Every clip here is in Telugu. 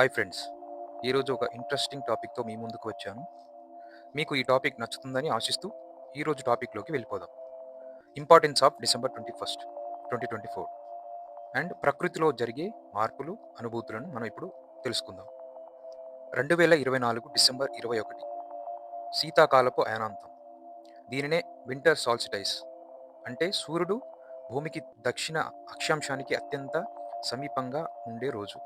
హాయ్ ఫ్రెండ్స్ ఈరోజు ఒక ఇంట్రెస్టింగ్ టాపిక్తో మీ ముందుకు వచ్చాను. మీకు ఈ టాపిక్ నచ్చుతుందని ఆశిస్తూ ఈరోజు టాపిక్లోకి వెళ్ళిపోదాం importance of December twenty first twenty twenty four and ప్రకృతిలో జరిగే మార్పులు అనుభూతులను మనం ఇప్పుడు తెలుసుకుందాం. రెండు వేల ఇరవై నాలుగు డిసెంబర్ ఇరవై ఒకటి శీతాకాలపు అయనాంతం. దీనినే వింటర్ సాల్సిటైస్ అంటే సూర్యుడు భూమికి దక్షిణ అక్షాంశానికి అత్యంత సమీపంగా ఉండే రోజు.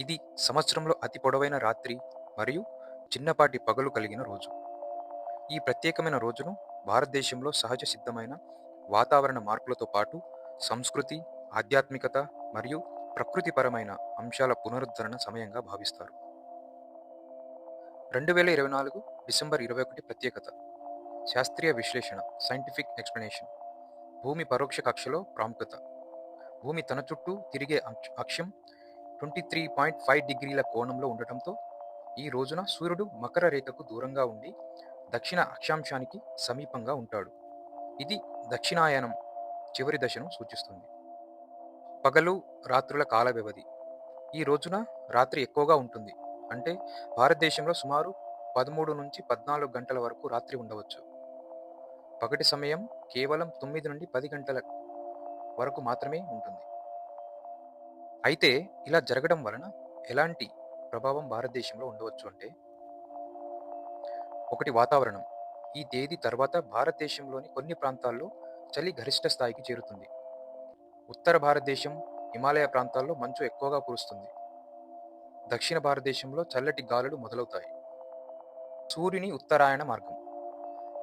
ఇది సంవత్సరంలో అతి పొడవైన రాత్రి మరియు చిన్నపాటి పగలు కలిగిన రోజు. ఈ ప్రత్యేకమైన రోజును భారతదేశంలో సహజ సిద్ధమైన వాతావరణ మార్పులతో పాటు సంస్కృతి ఆధ్యాత్మికత మరియు ప్రకృతిపరమైన అంశాల పునరుద్ధరణ సమయంగా భావిస్తారు. రెండు వేల ఇరవై నాలుగు డిసెంబర్ ఇరవై ఒకటి ప్రత్యేకత. శాస్త్రీయ విశ్లేషణ సైంటిఫిక్ ఎక్స్ప్లెనేషన్. భూమి పరోక్ష కక్షలో ప్రాముఖ్యత. భూమి తన చుట్టూ తిరిగే అక్షం ట్వంటీ త్రీ పాయింట్ ఫైవ్ డిగ్రీల కోణంలో ఉండటంతో ఈ రోజున సూర్యుడు మకర రేఖకు దూరంగా ఉండి దక్షిణ అక్షాంశానికి సమీపంగా ఉంటాడు. ఇది దక్షిణాయనం చివరి దశను సూచిస్తుంది. పగలు రాత్రుల కాల వ్యవధి ఈ రోజున రాత్రి ఎక్కువగా ఉంటుంది. అంటే భారతదేశంలో సుమారు పదమూడు నుంచి పద్నాలుగు గంటల వరకు రాత్రి ఉండవచ్చు. పగటి సమయం కేవలం తొమ్మిది నుండి పది గంటల వరకు మాత్రమే ఉంటుంది. అయితే ఇలా జరగడం వలన ఎలాంటి ప్రభావం భారతదేశంలో ఉండవచ్చు అంటే ఒకటి వాతావరణం. ఈ తేదీ తర్వాత భారతదేశంలోని కొన్ని ప్రాంతాల్లో చలి గరిష్ట స్థాయికి చేరుతుంది. ఉత్తర భారతదేశం హిమాలయ ప్రాంతాల్లో మంచు ఎక్కువగా కురుస్తుంది. దక్షిణ భారతదేశంలో చల్లటి గాలులు మొదలవుతాయి. సూర్యుని ఉత్తరాయణ మార్గం.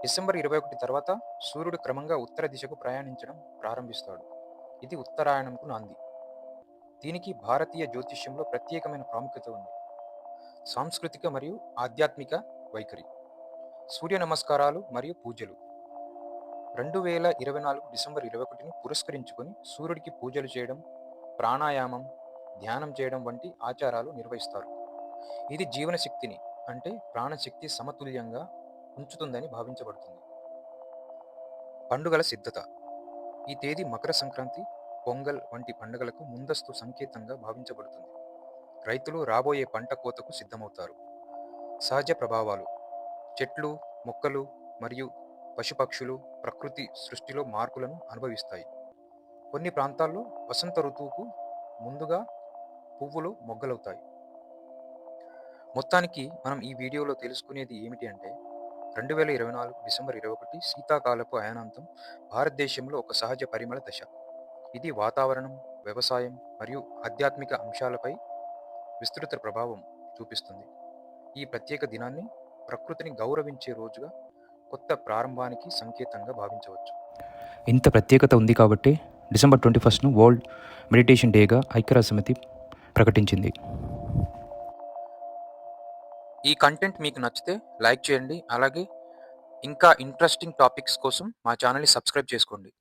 డిసెంబర్ ఇరవై ఒకటి తర్వాత సూర్యుడు క్రమంగా ఉత్తర దిశకు ప్రయాణించడం ప్రారంభిస్తాడు. ఇది ఉత్తరాయణంకు నాంది. దీనికి భారతీయ జ్యోతిష్యంలో ప్రత్యేకమైన ప్రాముఖ్యత ఉంది. సాంస్కృతిక మరియు ఆధ్యాత్మిక వైఖరి సూర్య నమస్కారాలు మరియు పూజలు. రెండు వేల ఇరవై నాలుగు డిసెంబర్ ఇరవై ఒకటిని పురస్కరించుకొని సూర్యుడికి పూజలు చేయడం ప్రాణాయామం ధ్యానం చేయడం వంటి ఆచారాలు నిర్వహిస్తారు. ఇది జీవనశక్తిని అంటే ప్రాణశక్తి సమతుల్యంగా ఉంచుతుందని భావించబడుతుంది. పండుగల సిద్ధత. ఈ తేదీ మకర సంక్రాంతి పొంగల్ వంటి పండుగలకు ముందస్తు సంకేతంగా భావించబడుతుంది. రైతులు రాబోయే పంట కోతకు సిద్ధమవుతారు. సహజ ప్రభావాలు చెట్లు మొక్కలు మరియు పశుపక్షులు ప్రకృతి సృష్టిలో మార్పులను అనుభవిస్తాయి. కొన్ని ప్రాంతాల్లో వసంత ఋతువుకు ముందుగా పువ్వులు మొగ్గలవుతాయి. మొత్తానికి మనం ఈ వీడియోలో తెలుసుకునేది ఏమిటి అంటే రెండు వేల ఇరవై నాలుగు డిసెంబర్ ఇరవై ఒకటి శీతాకాలపు అయానాంతం భారతదేశంలో ఒక సహజ పరిమళ దశ. ఇది వాతావరణం వ్యవసాయం మరియు ఆధ్యాత్మిక అంశాలపై విస్తృత ప్రభావం చూపిస్తుంది. ఈ ప్రత్యేక దినాన్ని ప్రకృతిని గౌరవించే రోజుగా కొత్త ప్రారంభానికి సంకేతంగా భావించవచ్చు. ఇంత ప్రత్యేకత ఉంది కాబట్టి డిసెంబర్ ట్వంటీ ఫస్ట్ను వరల్డ్ మెడిటేషన్ డేగా ఐక్యరాజ్య సమితి ప్రకటించింది. ఈ కంటెంట్ మీకు నచ్చితే లైక్ చేయండి. అలాగే ఇంకా ఇంట్రెస్టింగ్ టాపిక్స్ కోసం మా ఛానల్ని సబ్స్క్రైబ్ చేసుకోండి.